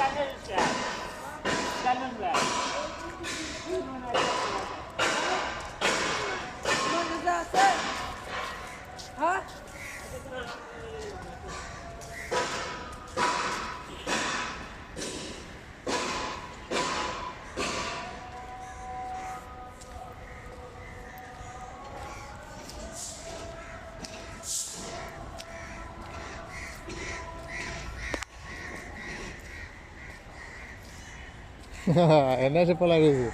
Gracias. এনে এসে পলা গেছে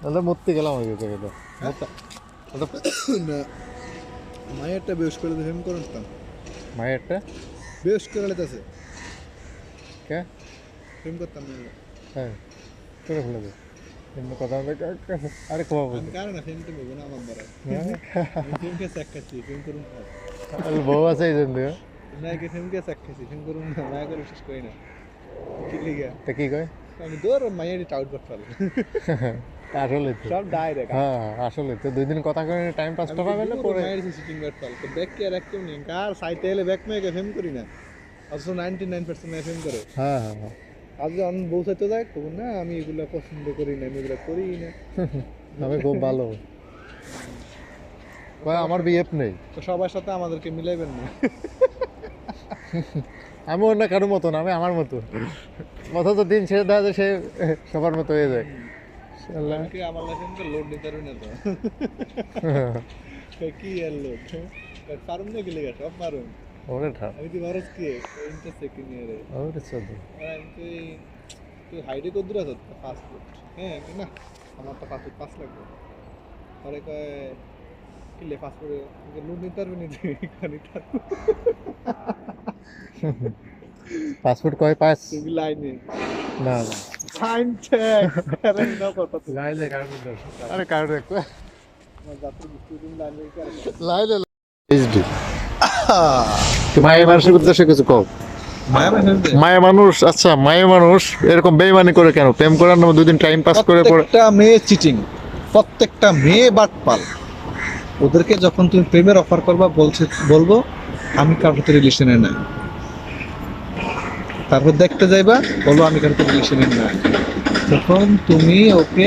তাহলে মরতে গেলাম ওই গেল না মায়েরটা বেশ করে ফেম করেন তো। মায়েরটা বেশ করে লেতেছে কে? ফেম করতাম না হ্যাঁ করে ফেলে দে। এমনি কথা কা- কা- আরে কমা বলছি। কারণ ফেম তো বলব না আমার দ্বারা ফেমকে চাক খাচ্ছি ফেম করুন না। বউ আছে এই জন্য। নায়কে ফেমকে চাক খাচ্ছি ফেম করুন না করে শেষ করি না। কি তা কি কয়? আমি মায়ের টাউট করতে আসলে তো। সব ডাইরেক্ট হ্যাঁ আসলে তো। দুই দিন কথা করে টাইম পাস করা গেলে পরে মায়ের সিটিং করতে পারি তো ব্যাক কে রাখতেও নেই। কার সাইতে এলে ব্যাক করি না। অথচ করে হ্যাঁ হ্যাঁ হ্যাঁ আজ না আমি এগুলা পছন্দ করি না আমি এগুলা করি না। আমি খুব ভালো। আমার বিএফ নেই। তো সবার সাথে আমাদেরকে মিলাইবেন না। আমি অন্য কারোর মতো না আমি আমার মতো। অথচ দিন ছেড়ে দেওয়া যায় সে সবার মতো হয়ে যায়। আমার লাইসেন্সে লোড নিতে পারবে না তো? কি এর লোড? পারুম না গেলে গেছে সব পারুম। ওরে ঠাপ আমি কি ভারত কি? ওরে আমি তুই তুই হাইডে কত দূর আছো? ফাস্ট ফুড হ্যাঁ না আমার তো লাগবে। পরে কয় লোড নিতে পারবে না পাসপোর্ট কয় পাস? লাইনে। না না। ফাইন চেক আরে না কথা লাইলে কারণ আরে কারণ দেখো। লাইলে এইচডি মায়ের মানুষের উদ্দেশ্যে কিছু কম মায়া মায়া মানুষ আচ্ছা মায়া মানুষ এরকম বেইমানি করে কেন? প্রেম করার নামে দুদিন টাইম পাস করে পরে প্রত্যেকটা মেয়ে চিটিং প্রত্যেকটা মেয়ে বাটপাল। ওদেরকে যখন তুমি প্রেমের অফার করবা বলছে বলব আমি কারোর সাথে রিলেশনে নাই। তারপর দেখতে যাইবা বলব আমি কারোর সাথে রিলেশনে নাই তখন তুমি ওকে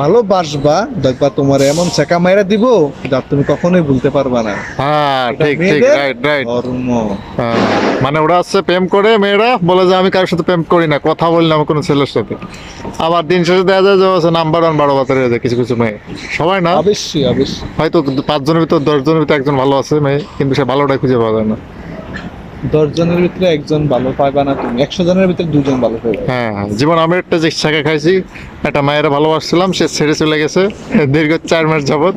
ভালোবাসবা দেখবা তোমার এমন চেকা মাইরা দিব যা তুমি কখনোই ভুলতে পারবা না। হ্যাঁ ঠিক ঠিক রাইট রাইট ধর্ম। মানে ওরা হচ্ছে প্রেম করে মেয়েরা বলে যে আমি কারোর সাথে প্রেম করি না কথা বলি না আমি কোনো ছেলের সাথে। আবার দিন শেষে দেখা যায় যে হচ্ছে নাম্বার ওয়ান বারো বাজারে হয়ে যায় কিছু কিছু মেয়ে। সবাই না? অবশ্যই অবশ্যই। হয়তো পাঁচজনের ভিতর দশজনের ভিতর একজন ভালো আছে মেয়ে কিন্তু সে ভালোটাই খুঁজে পাওয়া যায় না। দশ জনের ভিতরে একজন ভালো পাইবা না তুমি? একশো জনের ভিতরে দুজন ভালো পাইবা। হ্যাঁ। জীবন আমি একটা যে শাখা খাইছি একটা মায়েরা ভালোবাসছিলাম সে ছেড়ে চলে গেছে দীর্ঘ চার মাস যাবত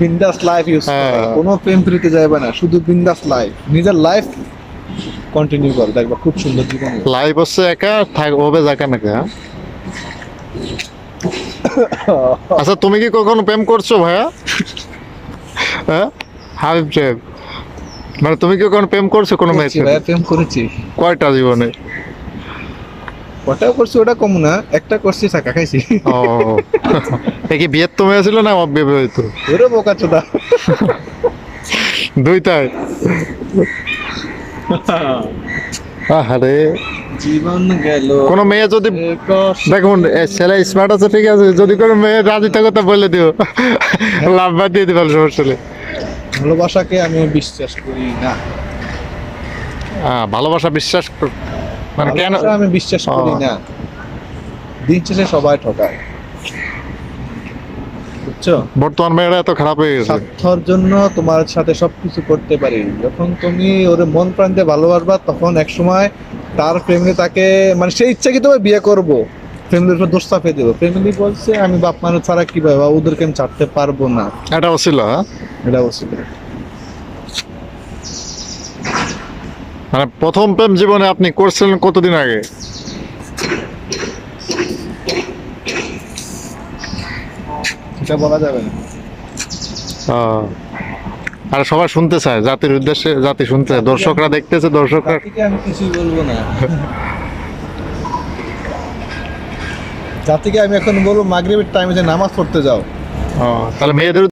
বিন্দাস লাইফ ইউজ হ্যাঁ। কোনো প্রেম প্রীতি যাইবে না শুধু বিন্দাস লাইফ নিজের লাইফ কন্টিনিউ করো দেখবা খুব সুন্দর জীবন। লাইফ হচ্ছে একা থাক হবে যাকা নাকি আচ্ছা তুমি কি কখনো প্রেম করছ ভাইয়া? হ্যাঁ? হাবিব সাহেব। মানে তুমি কি কোনো প্রেম করছ কোনো মেয়ের করছি সাথে? প্রেম করেছি। কয়টা জীবনে? ওটাও করছি ওটা কম না একটা করছি টাকা খাইছি। ও। এ কি বিয়ের তো মেয়ে ছিল না অবিবাহিত? ওরে বোকা চোদা। দুইটাই? আরে জীবন গেল কোনো মেয়ে যদি। দেখুন ছেলে স্মার্ট আছে ঠিক আছে। যদি কোনো মেয়ে রাজি থাকে তো বলে দিও। লাভ বাদ দিয়ে দিবেন সমস্যা ভালোবাসাকে আমি বিশ্বাস করি না। ভালোবাসা বিশ্বাস মানে কেন আমি বিশ্বাস করি না। দিন শেষে সবাই ঠকায়। বুঝছ? বর্তমান মেয়েরা এত খারাপ হয়ে গেছে। স্বার্থর জন্য তোমার সাথে সবকিছু করতে পারি। যখন তুমি ওরে মন প্রান্তে ভালোবাসবা তখন এক সময় তার ফ্যামিলি তাকে মানে সেই ইচ্ছাকৃত বিয়ে করব। ফ্যামিলির উপর দোষ চাপিয়ে দেবো। ফ্যামিলি বলছে আমি বাপ মানুষ ছাড়া কীভাবে বা ওদেরকে আমি ছাড়তে পারব না। এটা ছিল হ্যাঁ? এটা বলছিল মানে প্রথম প্রেম জীবনে আপনি করছিলেন কতদিন আগে? এটা বলা যাবে না। আহ, আর সবাই শুনতে চায় জাতির উদ্দেশ্যে জাতি শুনতে চায় দর্শকরা দেখতেছে দর্শকরা আমি কিছুই বলব না। জাতিকে আমি এখন বলব মাগরিবের টাইমে যে নামাজ পড়তে যাও। তাহলে মেয়েদের